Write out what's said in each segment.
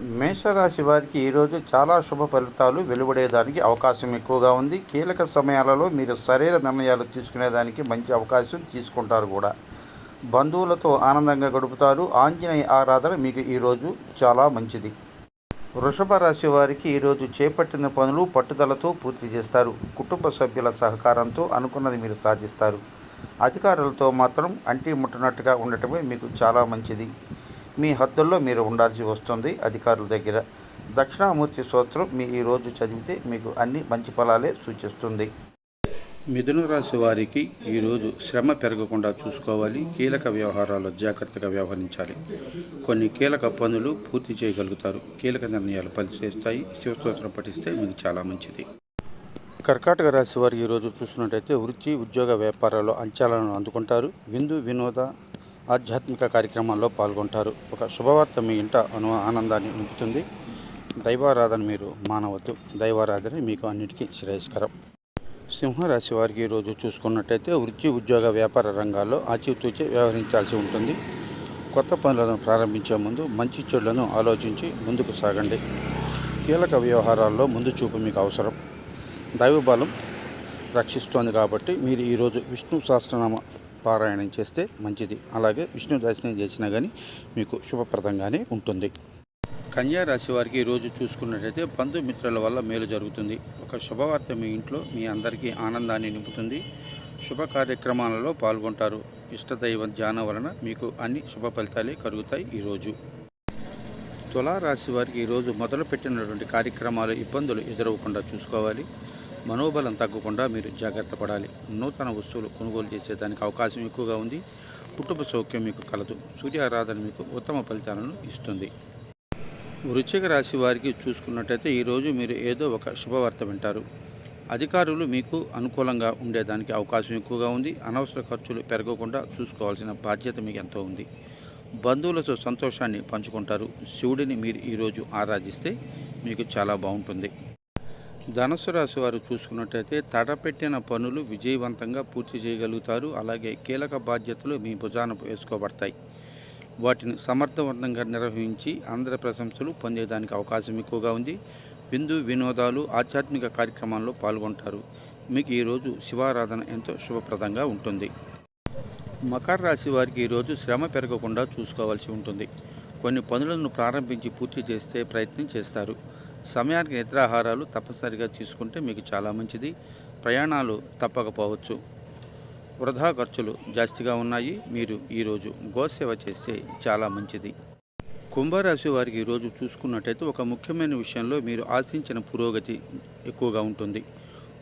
మేషరాశి వారికి ఈరోజు చాలా శుభ ఫలితాలు వెలువడేదానికి అవకాశం ఎక్కువగా ఉంది. కీలక సమయాలలో మీరు సరైన నిర్ణయాలు తీసుకునేదానికి మంచి అవకాశం తీసుకుంటారు కూడా. బంధువులతో ఆనందంగా గడుపుతారు. ఆంజనేయ ఆరాధన మీకు ఈరోజు చాలా మంచిది. వృషభ రాశి వారికి ఈరోజు చేపట్టిన పనులు పట్టుదలతో పూర్తి చేస్తారు. కుటుంబ సభ్యుల సహకారంతో అనుకున్నది మీరు సాధిస్తారు. అధికారులతో మాత్రం అంటి ముట్టనట్టుగా ఉండటమే మీకు చాలా మంచిది. మీ హద్దుల్లో మీరు ఉండాల్సి వస్తుంది. అధికారుల దగ్గర దక్షిణామూర్తి స్తోత్రం మీ ఈరోజు చదివితే మీకు అన్ని మంచి ఫలాలే సూచిస్తుంది. మిథున రాశి వారికి ఈరోజు శ్రమ పెరగకుండా చూసుకోవాలి. కీలక వ్యవహారాల్లో జాగ్రత్తగా వ్యవహరించాలి. కొన్ని కీలక పనులు పూర్తి చేయగలుగుతారు. కీలక నిర్ణయాలు పనిచేస్తాయి. శివస్తోత్రం పఠిస్తే మీకు చాలా మంచిది. కర్కాటక రాశి వారు ఈరోజు చూసినట్టయితే వృత్తి ఉద్యోగ వ్యాపారాల్లో అంచాలను అందుకుంటారు. విందు వినోద ఆధ్యాత్మిక కార్యక్రమాల్లో పాల్గొంటారు. ఒక శుభవార్త మీ ఇంట అను ఆనందాన్ని నింపుతుంది. దైవారాధన మీరు మానవద్దు. దైవారాధన మీకు అన్నిటికీ శ్రేయస్కరం. సింహరాశి వారికి ఈరోజు చూసుకున్నట్టయితే వృత్తి ఉద్యోగ వ్యాపార రంగాల్లో ఆచితూచి వ్యవహరించాల్సి ఉంటుంది. కొత్త పనులను ప్రారంభించే ముందు మంచి చెడులను ఆలోచించి ముందుకు సాగండి. కీలక వ్యవహారాల్లో ముందు చూపు మీకు అవసరం. దైవబలం రక్షిస్తోంది కాబట్టి మీరు ఈరోజు విష్ణు సహస్రనామ పారాయణం చేస్తే మంచిది. అలాగే విష్ణు దర్శనం చేసినా కానీ మీకు శుభప్రదంగానే ఉంటుంది. కన్యా రాశి వారికి ఈరోజు చూసుకున్నట్లయితే బంధుమిత్రుల వల్ల మేలు జరుగుతుంది. ఒక శుభవార్త మీ ఇంట్లో మీ అందరికీ ఆనందాన్ని నింపుతుంది. శుభ కార్యక్రమాలలో పాల్గొంటారు. ఇష్టదైవ ధ్యానం వలన మీకు అన్ని శుభ ఫలితాలే కలుగుతాయి ఈరోజు. తులారాశి వారికి ఈరోజు మొదలుపెట్టినటువంటి కార్యక్రమాలు ఇబ్బందులు ఎదురవ్వకుండా చూసుకోవాలి. మనోబలం తగ్గకుండా మీరు జాగ్రత్త పడాలి. నూతన వస్తువులు కొనుగోలు చేసేదానికి అవకాశం ఎక్కువగా ఉంది. కుటుంబ సౌఖ్యం మీకు కలదు. సూర్యారాధన మీకు ఉత్తమ ఫలితాలను ఇస్తుంది. వృశ్చిక రాశి వారికి చూసుకున్నట్టయితే ఈరోజు మీరు ఏదో ఒక శుభవార్త వింటారు. అధికారులు మీకు అనుకూలంగా ఉండేదానికి అవకాశం ఎక్కువగా ఉంది. అనవసర ఖర్చులు పెరగకుండా చూసుకోవాల్సిన బాధ్యత మీకు ఎంతో ఉంది. బంధువులతో సంతోషాన్ని పంచుకుంటారు. శివుడిని మీరు ఈరోజు ఆరాధిస్తే మీకు చాలా బాగుంటుంది. ధనుసు రాశి వారు చూసుకున్నట్టయితే తడపెట్టిన పనులు విజయవంతంగా పూర్తి చేయగలుగుతారు. అలాగే కీలక బాధ్యతలు మీ భుజాన వేసుకోబడతాయి. వాటిని సమర్థవంతంగా నిర్వహించి అందరి ప్రశంసలు పొందేదానికి అవకాశం ఎక్కువగా ఉంది. విందు వినోదాలు ఆధ్యాత్మిక కార్యక్రమాల్లో పాల్గొంటారు. మీకు ఈరోజు శివారాధన ఎంతో శుభప్రదంగా ఉంటుంది. మకర రాశి వారికి ఈరోజు శ్రమ పెరగకుండా చూసుకోవాల్సి ఉంటుంది. కొన్ని పనులను ప్రారంభించి పూర్తి చేస్తే ప్రయత్నం చేస్తారు. సమయానికి నిద్రాహారాలు తప్పనిసరిగా తీసుకుంటే మీకు చాలా మంచిది. ప్రయాణాలు తప్పకపోవచ్చు. వృధా ఖర్చులు జాస్తిగా ఉన్నాయి. మీరు ఈరోజు గోసేవ చేస్తే చాలా మంచిది. కుంభరాశి వారికి ఈరోజు చూసుకున్నట్టయితే ఒక ముఖ్యమైన విషయంలో మీరు ఆశించిన పురోగతి ఎక్కువగా ఉంటుంది.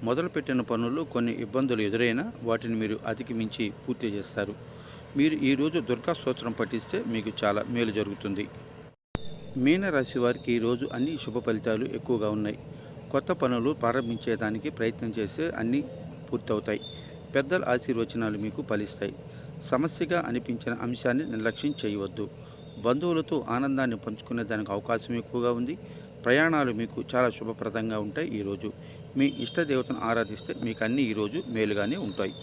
మొదలుపెట్టిన పనుల్లో కొన్ని ఇబ్బందులు ఎదురైనా వాటిని మీరు అధిగమించి పూర్తి చేస్తారు. మీరు ఈరోజు దుర్గా స్తోత్రం పఠిస్తే మీకు చాలా మేలు జరుగుతుంది. మీనరాశి వారికి ఈరోజు అన్ని శుభ ఫలితాలు ఎక్కువగా ఉన్నాయి. కొత్త పనులు ప్రారంభించేదానికి ప్రయత్నం చేస్తే అన్నీ పూర్తవుతాయి. పెద్దల ఆశీర్వచనాలు మీకు ఫలిస్తాయి. సమస్యగా అనిపించిన అంశాన్ని నిర్లక్ష్యం చేయవద్దు. బంధువులతో ఆనందాన్ని పంచుకునే దానికి అవకాశం ఎక్కువగా ఉంది. ప్రయాణాలు మీకు చాలా శుభప్రదంగా ఉంటాయి ఈరోజు మీ ఇష్టదేవతను ఆరాధిస్తే మీకు అన్నీ ఈరోజు మేలుగానే ఉంటాయి.